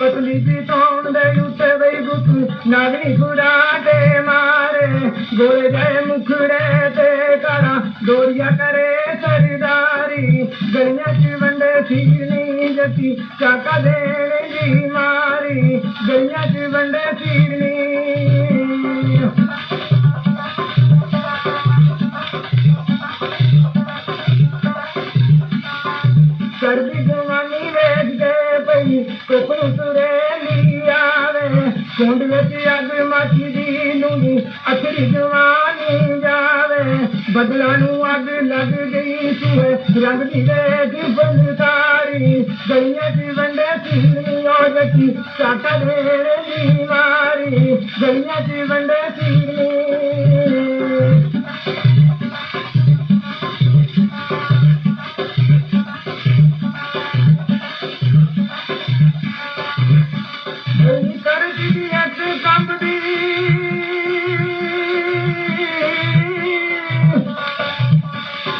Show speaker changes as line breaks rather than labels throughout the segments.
पतली पी तोड़ दे उसे वही ತೋಣದಯುತೆ ವೈಗುತು ನಗನಿ दे मारे। गोरे जय मुखड़े दे करा दोरिया करे सरदारी। गलिया की बंडे सीरनी जती, चाका देने जी मारी। गलिया की बंडे सीरनी सर्दी ਕੋਪਰੂ ਤੁਰੇ ਆਵੇ। ਕੁੰਡ ਵਿੱਚ ਅੱਗ ਮੱਚਦੀ ਨੂੰ ਅਖਰੀ ਜਵਾਨੀ ਜਾਵੇ। ਬਦਲਾ ਨੂੰ ਅੱਗ ਲੱਗ ਗਈ ਸੂਏ ਰੰਗ ਦੀ ਵੇਖ ਬੰਦਕਾਰੀ ਗਲੀਆਂ ਚ ਵੰਡੇ ਸੀਨੀ ਉਹ ਜੱਟੀ ਸਾਟਾ ਢੇਰੇ ਦੀ ਮਾਰੀ ਗਲੀਆਂ ਚ ਵੰਡੇ ਸੀ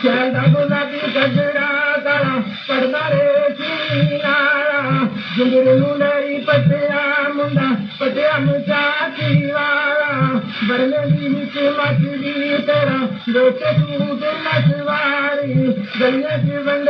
सजड़ त पढ़ंदा रे का मु पटिया मुंडा पटिया मुचा दीवाला बने जी मची तरह लोचे तूं तवारी गले जी बंड